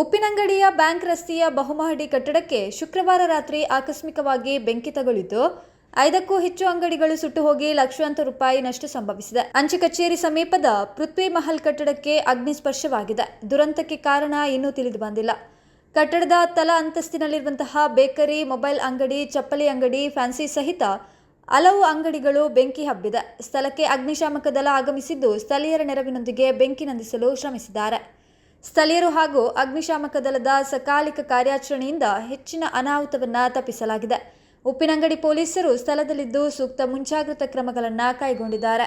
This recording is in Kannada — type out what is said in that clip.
ಉಪ್ಪಿನಂಗಡಿಯ ಬ್ಯಾಂಕ್ ರಸ್ತೆಯ ಬಹುಮಹಡಿ ಕಟ್ಟಡಕ್ಕೆ ಶುಕ್ರವಾರ ರಾತ್ರಿ ಆಕಸ್ಮಿಕವಾಗಿ ಬೆಂಕಿ ತಗುಲಿದ್ದು, ಐದಕ್ಕೂ ಹೆಚ್ಚು ಅಂಗಡಿಗಳು ಸುಟ್ಟು ಹೋಗಿ ಲಕ್ಷಾಂತರ ರೂಪಾಯಿ ನಷ್ಟ ಸಂಭವಿಸಿದೆ. ಅಂಚೆ ಕಚೇರಿ ಸಮೀಪದ ಪೃಥ್ವಿ ಮಹಲ್ ಕಟ್ಟಡಕ್ಕೆ ಅಗ್ನಿ ಸ್ಪರ್ಶವಾಗಿದೆ. ದುರಂತಕ್ಕೆ ಕಾರಣ ಇನ್ನೂ ತಿಳಿದು ಬಂದಿಲ್ಲ. ಕಟ್ಟಡದ ತಲ ಅಂತಸ್ತಿನಲ್ಲಿರುವಂತಹ ಬೇಕರಿ, ಮೊಬೈಲ್ ಅಂಗಡಿ, ಚಪ್ಪಲಿ ಅಂಗಡಿ, ಫ್ಯಾನ್ಸಿ ಸಹಿತ ಹಲವು ಅಂಗಡಿಗಳು ಬೆಂಕಿ ಹಬ್ಬಿದೆ. ಸ್ಥಳಕ್ಕೆ ಅಗ್ನಿಶಾಮಕ ದಳ ಆಗಮಿಸಿದ್ದು, ಸ್ಥಳೀಯರ ನೆರವಿನೊಂದಿಗೆ ಬೆಂಕಿ ನಂದಿಸಲು ಶ್ರಮಿಸಿದ್ದಾರೆ. ಸ್ಥಳೀಯರು ಹಾಗೂ ಅಗ್ನಿಶಾಮಕ ದಳದ ಸಕಾಲಿಕ ಕಾರ್ಯಾಚರಣೆಯಿಂದ ಹೆಚ್ಚಿನ ಅನಾಹುತವನ್ನು ತಪ್ಪಿಸಲಾಗಿದೆ. ಉಪ್ಪಿನಂಗಡಿ ಪೊಲೀಸರು ಸ್ಥಳದಲ್ಲಿದ್ದು ಸೂಕ್ತ ಮುಂಜಾಗ್ರತಾ ಕ್ರಮಗಳನ್ನು ಕೈಗೊಂಡಿದ್ದಾರೆ.